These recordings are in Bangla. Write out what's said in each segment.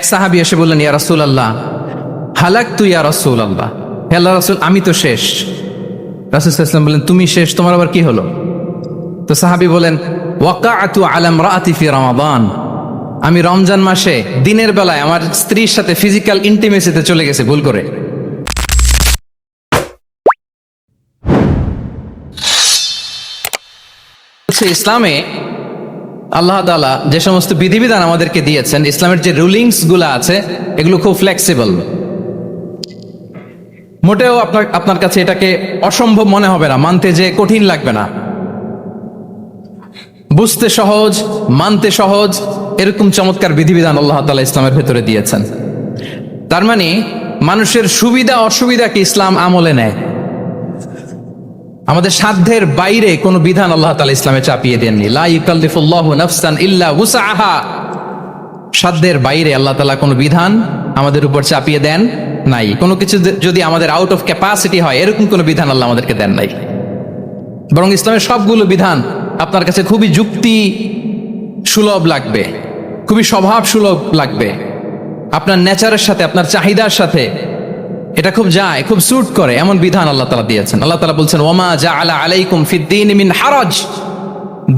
এক সাহাবি এসে বললেন, ইয়া রাসুল আল্লাহ হালাক তু ইয়া রাসুল আল্লাহ হে আল্লাহ রাসুল, আমি তো শেষ। রাসুল ইসলাম বললেন, তুমি শেষ, তোমার আবার কি হলো? তো সাহাবি বলেন ওয়াকা আতু আলাম রাতি ফি রমাদান। আমি রমজান মাসে দিনের বেলায় আমার স্ত্রীর সাথে ফিজিক্যাল ইন্টিমেসিতে চলে গেছে, ভুল করে। ইসলামে আল্লাহ তাআলা যে সমস্ত বিধিবিধান আমাদেরকে দিয়েছেন, ইসলামের যে রুলিংসগুলো আছে, এগুলো খুব ফ্লেক্সিবল মোটেও আপনার আপনার কাছে এটাকে অসম্ভব মনে হবে না, মানতে যে কঠিন লাগবে না। বুঝতে সহজ, মানতে সহজ, এরকম চমৎকার বিধিবিধান আল্লাহ তাআলা ইসলামের ভেতরে দিয়েছেন। তার মানে মানুষের সুবিধা অসুবিধাকে ইসলাম আমলে নেয়। আমাদের সাধ্যের বাইরে কোনো বিধান আল্লাহ তালা ইসলামে চাপিয়ে দেননি। লা ইউকাল্লিফুল্লাহ নাফসান ইল্লা উসাহা সাধ্যের বাইরে আল্লাহ তালা কোনো বিধান আমাদের উপর চাপিয়ে দেন নাই। কোনো কিছু যদি আমাদের আউট অফ ক্যাপাসিটি হয়, এরকম কোনো বিধান আল্লাহ আমাদেরকে দেন নাই। বরং ইসলামের সবগুলো বিধান আপনার কাছে খুবই যুক্তি সুলভ লাগবে, খুবই স্বভাব সুলভ লাগবে। আপনার নেচারের সাথে, আপনার চাহিদার সাথে এটা খুব যায়, খুব স্যুট করে, এমন বিধান আল্লাহ তালা দিয়েছেন। আল্লাহ তালা বলছেন, ওমা জা আলা আলাইকুম ফিদ্দিন মিন হারাজ।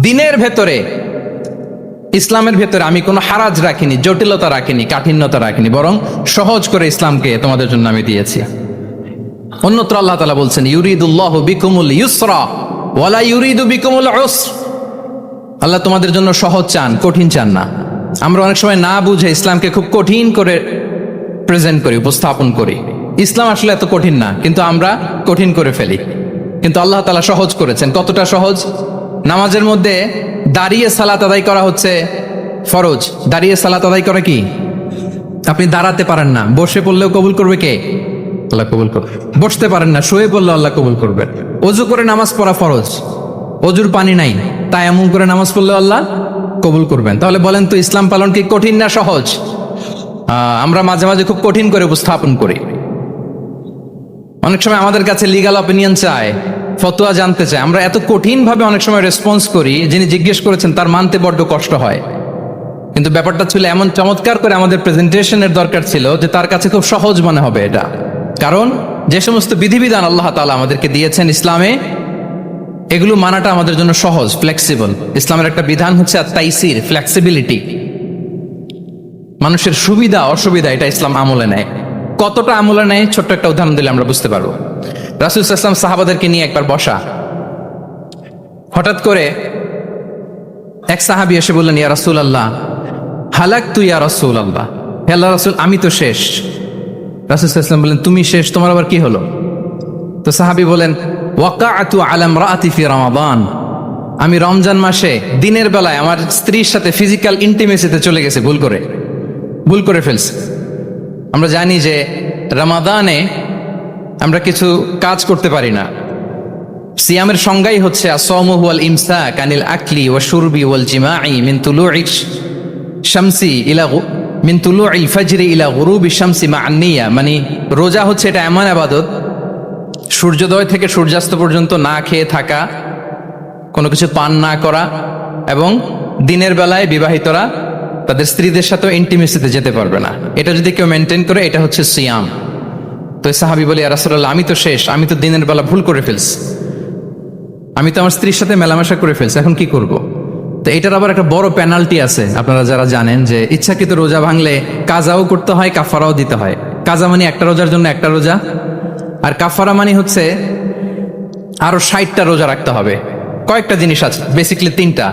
দিনের ভেতরে, ইসলামের ভেতরে আমি কোনো হারাজ রাখিনি, জটিলতা রাখিনি, কাঠিন্যতা রাখিনি, বরং সহজ করে ইসলামকে তোমাদের জন্য আমি দিয়েছি। অন্যত্র আল্লাহ তালা বলছেন, ইউরিদুল্লাহ বিকুমুল ইউসরা ওয়ালা ইউরিদু বিকুমুল উসর। আল্লাহ তোমাদের জন্য সহজ চান, কঠিন চান না। আমরা অনেক সময় না বুঝে ইসলামকে খুব কঠিন করে প্রেজেন্ট করি, উপস্থাপন করি। ইসলাম আসলে এত কঠিন না কিন্তু আমরা কঠিন করে ফেলি। কিন্তু আল্লাহ তালা সহজ করেছেন। কতটা সহজ? নামাজের মধ্যে দাঁড়িয়ে সালাত আদায় করা হচ্ছে ফরজ। দাঁড়িয়ে সালাত আদায় করা কি? আপনি দাঁড়াতে পারেন না। বসে পড়লেও কবুল করবে কে? আল্লাহ কবুল করবে বসতে পারেন না শুয়ে পড়লে আল্লাহ কবুল করবেন অজু করে নামাজ পড়া ফরজ। অজুর পানি নাই তাই এমন করে নামাজ পড়লে আল্লাহ কবুল করবেন। তাহলে বলেন তো ইসলাম পালন কি কঠিন না সহজ? আমরা মাঝে মাঝে খুব কঠিন করে উপস্থাপন করি। অনেক সময় আমাদের কাছে লিগাল অপিনিয়ন চায়, ফতোয়া জানতে চায়। আমরা এত কঠিনভাবে অনেক সময় রেসপন্স করি, যিনি জিজ্ঞেস করেছেন তার মানতে বড্ড কষ্ট হয়। কিন্তু ব্যাপারটা ছিল এমন চমৎকার করে আমাদের প্রেজেন্টেশনের দরকার ছিল যে তার কাছে খুব সহজ মনে হবে এটা। কারণ যে সমস্ত বিধিবিধান আল্লাহ তালা আমাদেরকে দিয়েছেন ইসলামে, এগুলো মানাটা আমাদের জন্য সহজ ফ্লেক্সিবল ইসলামের একটা বিধান হচ্ছে তাইসির ফ্লেক্সিবিলিটি মানুষের সুবিধা, অসুবিধা, এটা ইসলাম আমলে নেয়। কতটা আমলে নেয় ছোট্ট একটা উদাহরণ দিলে আমরা বুঝতে পারব। রাসুল ইসলাম সাহাবাদেরকে নিয়ে একবার বসা। হঠাৎ করে এক সাহাবি এসে বললেন, ইয়া রাসুল আল্লাহ হালাক তুই ইয়া রসুল আল্লাহ আল্লাহ রাসুল, আমি তো শেষ। রাসুল ইসলাম বললেন, তুমি শেষ, তোমার আবার কি হলো? তো সাহাবি বলেন ওয়াকা আতু আলাম রাতি ফি রমাদান। আমি রমজান মাসে দিনের বেলায় আমার স্ত্রীর সাথে ফিজিক্যাল ইন্টিমেসিতে চলে গেছে, ভুল করে। ভুল করে ফেলছে। আমরা জানি যে রমাদানে আমরা কিছু কাজ করতে পারি না। সিয়ামের সংজ্ঞাই হচ্ছে আসমহু আল ইমসা কানিল আকলি ওয়া শুরবি ওয়াল জিমাই মিন তুলুই শামসি ইলা গু- মিন তুলুই ফজরি ইলা গুরুবি শামসি মা আন্নিয়া মানে রোজা হচ্ছে এটা এমন আবাদত, সূর্যোদয় থেকে সূর্যাস্ত পর্যন্ত না খেয়ে থাকা, কোনো কিছু পান না করা এবং দিনের বেলায় বিবাহিতরা তাদের স্ত্রীদের সাথেও ইন্টিমেসিতে যেতে পারবে না। এটা যদি কেউ মেনটেন করে, এটা হচ্ছে সিয়াম তো সাহাবি বলি রাসুল্লাহ আমি তো শেষ, আমি তো দিনের বেলা ভুল করে ফেলছি। আমি তো আমার স্ত্রীর সাথে মেলামেশা করে ফেলছি, এখন কি করব। তো এটার আবার একটা বড় পেনাল্টি আছে, আপনারা যারা জানেন যে ইচ্ছাকৃত রোজা ভাঙলে কাজাও করতে হয়, কাফারাও দিতে হয়। কাজা মানে একটা রোজার জন্য একটা রোজা। আর কাফারা মানে হচ্ছে আরও ষাটটা রোজা রাখতে হবে। কয়েকটা জিনিস আছে বেসিকলি তিনটা।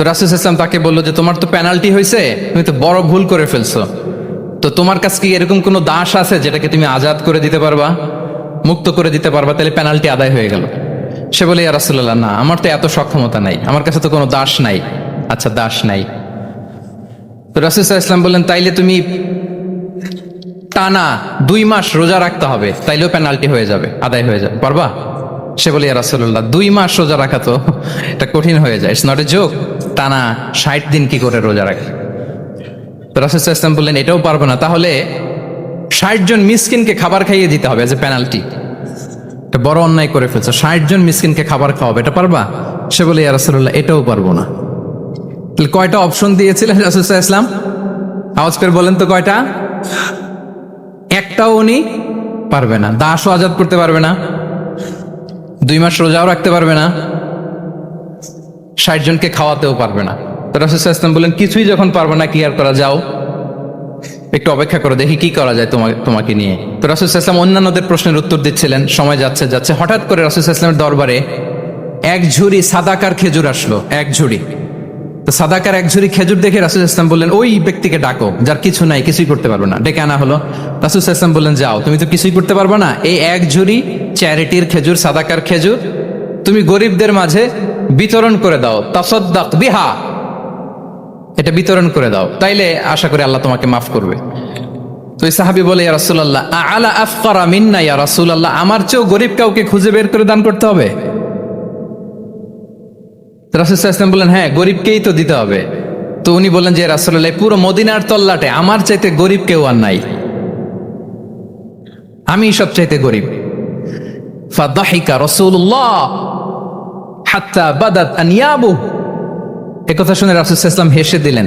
তো রাসুল ইসলাম তাকে বলল যে, তোমার তো পেনাল্টি হয়েছে তুমি তো বড় ভুল করে ফেলছো। তো তোমার কাছে কি এরকম কোনো দাস আছে যেটাকে তুমি আজাদ করে দিতে পারবা, মুক্ত করে দিতে পারবা? তাহলে পেনাল্টি আদায় হয়ে গেল। সে বলে, ইয়া রাসুল্লাহ না, আমার তো এত সক্ষমতা নাই। আমার কাছে তো কোনো দাস নাই। আচ্ছা দাস নাই। তো রাসুল ইসলাম বললেন, তাইলে তুমি টানা দুই মাস রোজা রাখতে হবে, তাইলেও পেনাল্টি হয়ে যাবে, আদায় হয়ে যাবে। পারবা? সে বলে, ইয়া রাসুল্লাহ দুই মাস রোজা রাখা তো, এটা কঠিন হয়ে যায়। ইটস নট এ জোক টানা ষাট দিন কি করে রোজা রাখে? তো রাসুল ইসলাম বললেন, এটাও পারব না। তাহলে ষাট জন মিসকিনকে খাবার খাইয়ে দিতে হবে এজ এ পেনাল্টি এটা বড় অন্যায় করে ফেলছো। ষাট জন মিসকিনকে খাবার খাওয়াবে, এটা পারবা? সে বলে, ইয়া রাসুল্লাহ এটাও পারব না। তাহলে কয়টা অপশন দিয়েছিলেন রাসুল ইসলাম আওয়াজ করে বলেন তো কয়টা? একটাও উনি পারবে না। দাসও আজাদ করতে পারবে না। দুই মাস রোজাও রাখতে পারবে না। ষাট জনকে খাওয়াতেও পারবে না। তো রাসুল ইসলাম বললেন, কিছুই যখন পারবে না কি আর করা যাও। একটু অপেক্ষা করো, দেখি কি করা যায় তোমাকে তোমাকে নিয়ে। তো রাসুল ইসলাম অন্যান্যদের প্রশ্নের উত্তর দিচ্ছিলেন, সময় যাচ্ছে যাচ্ছে। হঠাৎ করে রাসুল ইসলামের দরবারে এক ঝুড়ি সাদাকার খেজুর আসলো, এক ঝুড়ি। তো সাদাকার এক ঝুড়ি খেজুর দেখে রাসুল ইসলাম বললেন, ওই ব্যক্তিকে ডাকো, যার কিছু নাই, কিছুই করতে পারবে না। ডেকে আনা হলো। রাসুল ইসলাম বললেন, যাও, তুমি তো কিছুই করতে পারবে না। এই এক ঝুড়ি চ্যারিটির খেজুর, সাদাকার খেজুর, তুমি গরিবদের মাঝে বিতরণ করে দাও, তাসদ্দাক বিহা। এটা বিতরণ করে দাও। তাইলে আশা করি আল্লাহ তোমাকে মাফ করবে। তো সাহাবি বলে, ইয়া রাসূলুল্লাহ আলা আফকারা মিন্না ইয়া রাসূলুল্লাহ? আমার চেয়েও গরিব কাউকে খুঁজে বের করে দান করতে হবে। রাসূল সাল্লাল্লাহু বললেন হ্যাঁ গরিবকেই তো দিতে হবে। তো উনি বললেন যে রাসূলুল্লাহ পুরো মদিনার তল্লাটে আমার চাইতে গরিব কেউ আর নাই। আমি সব চাইতে গরিব। ফাদাহিকা রাসূলুল্লাহ। হাত্তা বাদাত আনিয়াবু। একথা শুনে রাসুল ইসলাম হেসে দিলেন।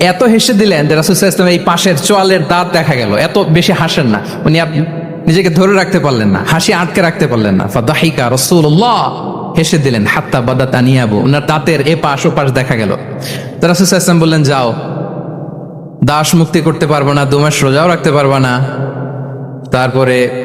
এত হেসে দিলেন যে ইসলাম এই পাশের চোয়ালের দাঁত দেখা গেল। এত বেশি হাসেন না। উনি আপনি নিজেকে ধরে রাখতে পারলেন না। হাসি আটকে রাখতে পারলেন না। ফাদাহিকা রসুল্লাহ হেসে দিলেন, হাত্তা বাদা তানিয়াবু ওনার দাঁতের এ পাশ ও পাশ দেখা গেল। তো ইসলাম বললেন, যাও। দাস মুক্তি করতে পারব না, দু মাস রোজাও রাখতে পারব না। তারপরে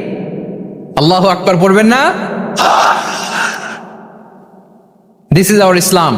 আল্লাহ আকবার পড়বেন না? This is our Islam